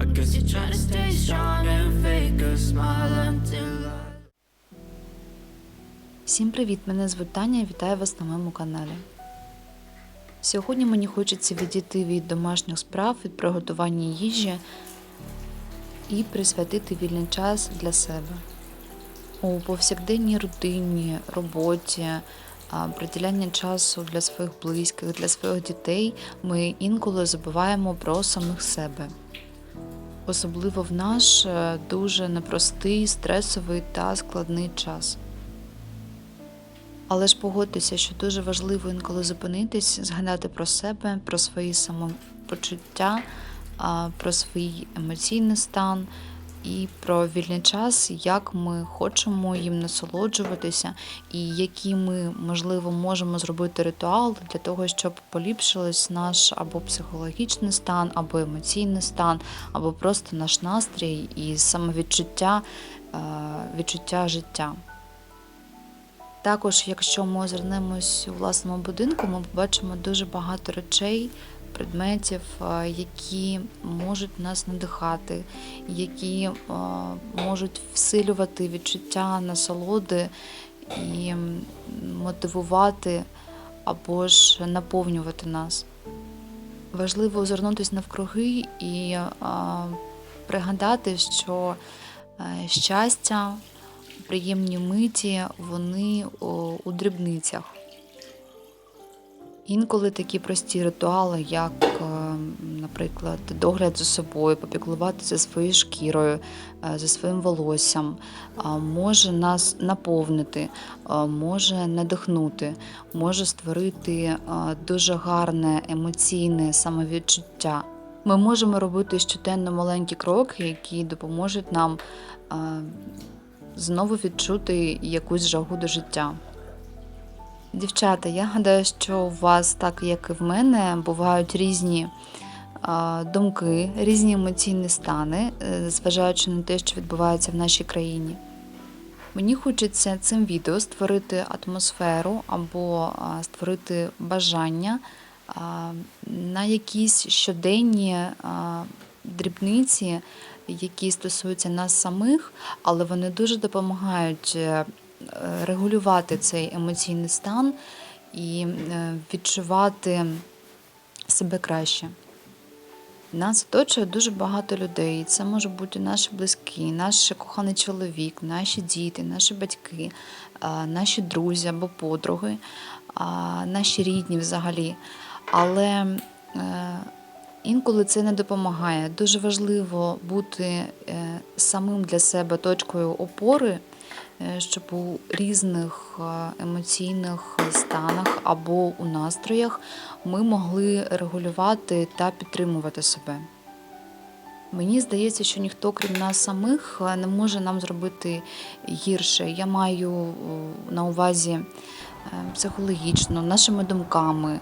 I guess you're trying to stay strong and fake a smile until. Всім привіт! Мене звуть Таня. Вітаю вас на моєму каналі. Сьогодні мені хочеться відійти від домашніх справ, від приготування їжі і присвятити вільний час для себе. У повсякденній рутині, роботі, а, приділяння часу для своїх близьких, для своїх дітей ми інколи забуваємо про самих себе. Особливо в наш е, дуже непростий, стресовий та складний час. Але ж погодьтеся, що дуже важливо інколи зупинитись, згадати про себе, про свої самопочуття, про свій емоційний стан і про вільний час, як ми хочемо їм насолоджуватися, і які ми, можливо, можемо зробити ритуал для того, щоб поліпшилось наш або психологічний стан, або емоційний стан, або просто наш настрій і самовідчуття, е, відчуття життя. Також, якщо ми озирнемось у власному будинку, ми побачимо дуже багато речей, предметів, е, які можуть нас надихати, які е, можуть всилювати відчуття насолоди і мотивувати або ж наповнювати нас. Важливо озирнутися навкруги і е, пригадати, що щастя приємні миті, вони у дрібницях. Інколи такі прості ритуали, як, е, наприклад, догляд за собою, попіклуватися своєю шкірою, е, за своїм волоссям, може нас наповнити, може надихнути, може створити дуже гарне емоційне самовідчуття. Ми можемо робити щоденно маленькі кроки, які допоможуть нам знову відчути якусь жагу до життя. Дівчата, я гадаю, що у вас, так як і в мене, бувають різні думки, різні емоційні стани, е, зважаючи на те, що відбувається в нашій країні. Мені хочеться цим відео створити атмосферу або створити бажання на якісь щоденні дрібниці, які стосуються нас самих, але вони дуже допомагають е, регулювати цей емоційний стан і е, відчувати себе краще. Нас оточує дуже багато людей. Це може бути наші близькі, наш коханий чоловік, наші діти, наші батьки, наші друзі або подруги, наші рідні взагалі. Але е, інколи це не допомагає. Дуже важливо бути е, самим для себе точкою опори, е, щоб у різних е, емоційних станах або у настроях ми могли регулювати та підтримувати себе. Мені здається, що ніхто, крім нас самих, е, не може нам зробити гірше. Я маю е, на увазі е, психологічно, нашими думками,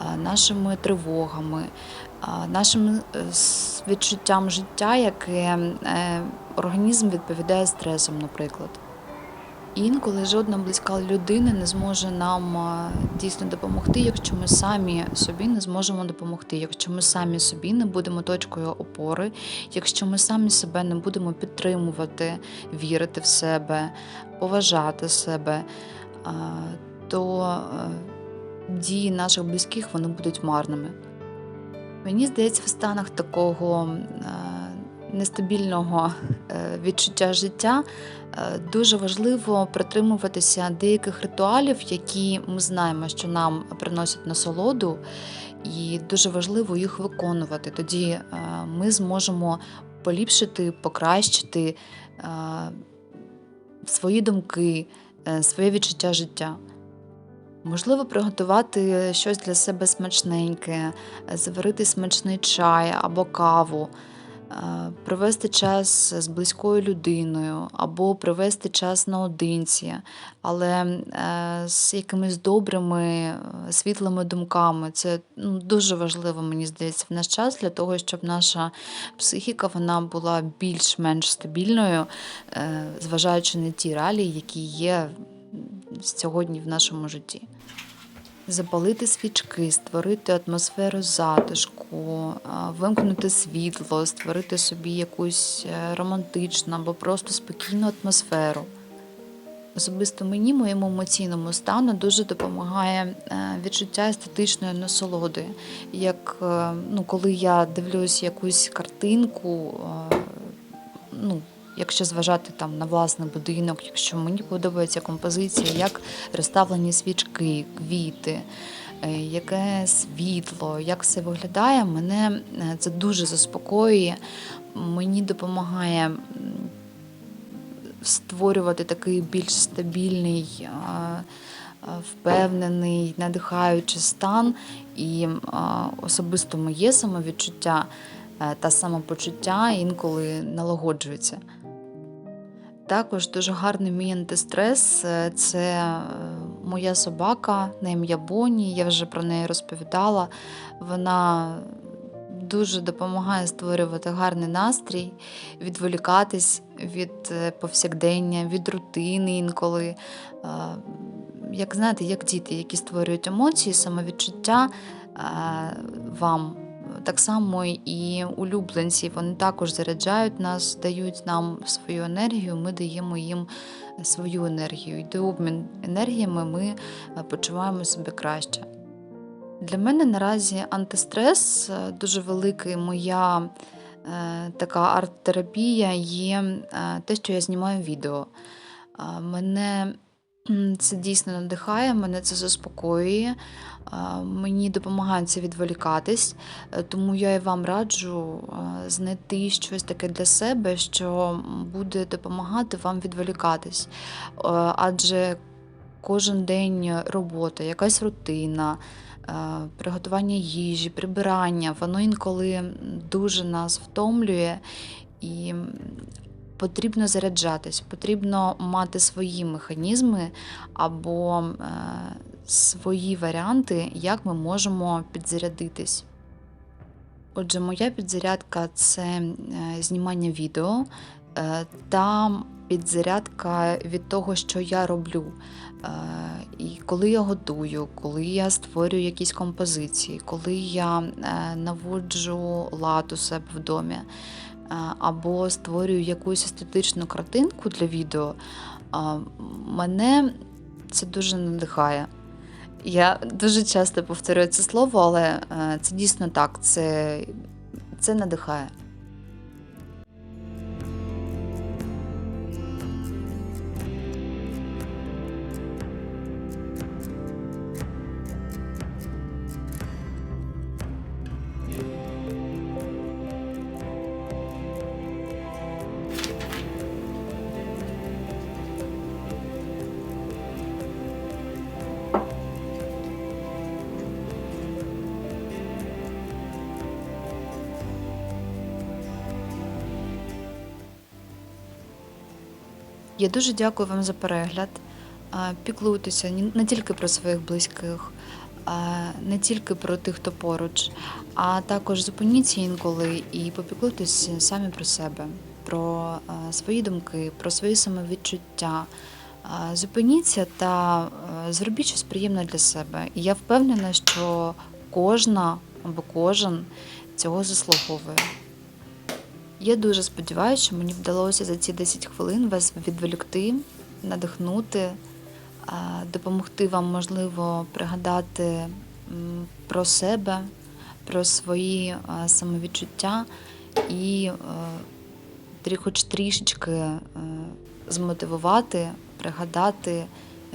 е, нашими тривогами, е, нашим е, відчуттям життя, яке е, організм відповідає стресом, наприклад. Інколи жодна близька людина не зможе нам е, дійсно допомогти, якщо ми самі собі не зможемо допомогти, якщо ми самі собі не будемо точкою опори, якщо ми самі себе не будемо підтримувати, вірити в себе, поважати себе, е, то е, дії наших близьких вони будуть марними. Мені здається, в станах такого нестабільного е, відчуття життя е, дуже важливо притримуватися деяких ритуалів, які ми знаємо, що нам приносять насолоду, і дуже важливо їх виконувати. Тоді е, ми зможемо поліпшити, покращити свої думки, своє відчуття життя. Можливо, приготувати щось для себе смачненьке, заварити смачний чай або каву, провести час з близькою людиною, або провести час наодинці, але е, з якимись добрими, е, світлими думками. Це ну, дуже важливо, мені здається, в наш час для того, щоб наша психіка вона була більш-менш стабільною, е, зважаючи на ті реалії, які є сьогодні в нашому житті. Запалити свічки, створити атмосферу затишку, вимкнути світло, створити собі якусь е, романтичну або просто спокійну атмосферу. Особисто мені, моєму емоційному стану, дуже допомагає е, відчуття естетичної насолоди. Як е, ну, коли я дивлюсь якусь картинку, ну, якщо зважати там на власний будинок, якщо мені подобається композиція, як розставлені свічки, квіти, е, яке світло, як все виглядає, мене е, це дуже заспокоює. Мені допомагає створювати такий більш стабільний, впевнений, надихаючий стан. І особисто моє самовідчуття е, та самопочуття інколи налагоджується. Також дуже гарний мій антистрес е, це е, моя собака на ім'я Бонні. Я вже про неї розповідала. Вона дуже допомагає створювати гарний настрій, відволікатись від е, повсякдення, від рутини інколи. Як знаєте, як діти, які створюють емоції, самовідчуття вам. Так само і улюбленці, вони також заряджають нас, дають нам свою енергію, ми даємо їм свою енергію. Йде обмін енергіями, ми е, почуваємо себе краще. Для мене наразі антистрес е, дуже великий. Моя е, така арт-терапія є те, що я знімаю відео. Мене це дійсно надихає, мене це заспокоює, е, мені допомагає це відволікатись, Е, тому я і вам раджу е, знайти щось таке для себе, що буде допомагати вам відволікатись. Адже кожен день робота, якась рутина, приготування їжі, прибирання, воно інколи дуже нас втомлює. І потрібно заряджатись, потрібно мати свої механізми або е, свої варіанти, як ми можемо підзарядитись. Отже, моя підзарядка це е, знімання відео е, та підзарядка від того, що я роблю. І коли я готую, коли я створюю якісь композиції, коли я наводжу лад у себе в домі, або створюю якусь естетичну картинку для відео, мене це дуже надихає. Я дуже часто повторюю це слово, але е, це дійсно так, це, це надихає. Я дуже дякую вам за перегляд. Піклуйтеся не тільки про своїх близьких, не тільки про тих, хто поруч, а також зупиніться інколи і попіклуйтеся самі про себе, про свої думки, про свої самовідчуття. Зупиніться та зробіть щось приємне для себе. І я впевнена, що кожна або кожен цього заслуговує. Я дуже сподіваюся, що мені вдалося за ці 10 хвилин вас відволікти, надихнути, допомогти вам, можливо, пригадати про себе, про свої самовідчуття і хоч трішечки е, змотивувати, пригадати,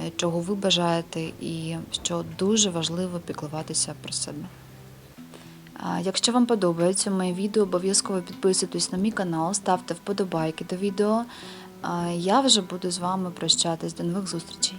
е, чого ви бажаєте, і що дуже важливо піклуватися про себе. Якщо вам подобається моє відео, обов'язково підписуйтесь на мій канал, ставте вподобайки до відео. Я вже буду з вами прощатись. До нових зустрічей.